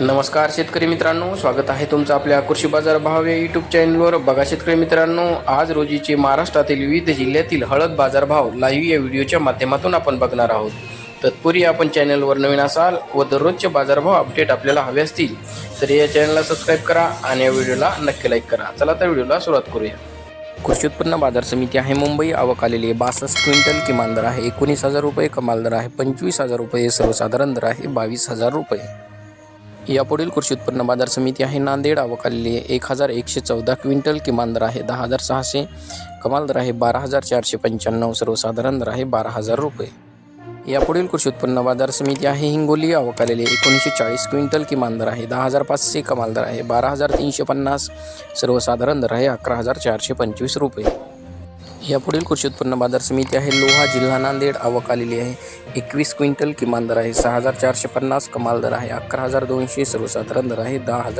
नमस्कार शेतकरी मित्रांनो स्वागत आहे तुमचं आपल्या कृषी बाजार भाव या यूट्यूब चॅनलवर बघा शेतकरी मित्रांनो आज रोजीचे महाराष्ट्रातील विविध जिल्ह्यातील हळद बाजारभाव लाईव्ह या व्हिडिओच्या माध्यमातून आपण बघणार आहोत. तत्पूर्वी आपण चॅनलवर नवीन असाल व दररोजचे बाजारभाव अपडेट आपल्याला हवे असतील तर या चॅनलला सबस्क्राईब करा आणि या व्हिडिओला नक्की लाईक करा. चला तर व्हिडिओला सुरुवात करूया. कृषी उत्पन्न बाजार समिती आहे मुंबई. आवक आलेली आहे बासष्ट क्विंटल किमान दर आहे. एकोणीस हजार रुपये कमाल दर आहे. पंचवीस हजार रुपये सर्वसाधारण दर आहे. बावीस हजार रुपये. यापुढील कृषी उत्पन्न बाजार समिती आहे. नांदेड आवक आहे एक हजार एकशे चौदा क्विंटल किमान दर आहे. दहा हजार सहाशे कमाल दर आहे. बारा हजार चारशे पंच्याण्णव सर्वसाधारण दर आहे. बारा हजार रुपये. यापुढील कृषी उत्पन्न बाजार समिती आहे. हिंगोली अवकालेली एकोणीसशे चाळीस क्विंटल किमान दर आहे. दहा हजार पाचशे कमाल दर आहे. बारा हजार तीनशे पन्नास सर्वसाधारण दर आहे. अकरा हजार चारशे पंचवीस रुपये. यापुढील कृषी उत्पन्न बाजार समिती आहे. लोहा जिल्हा नांदेड आवक आलेली आहे. एकवीस क्विंटल किमान दर आहे. सहा हजार चारशे पन्नास कमाल दर आहे. अकरा हजार दोनशे सर्वसाधारण दर आहे. दहा हजार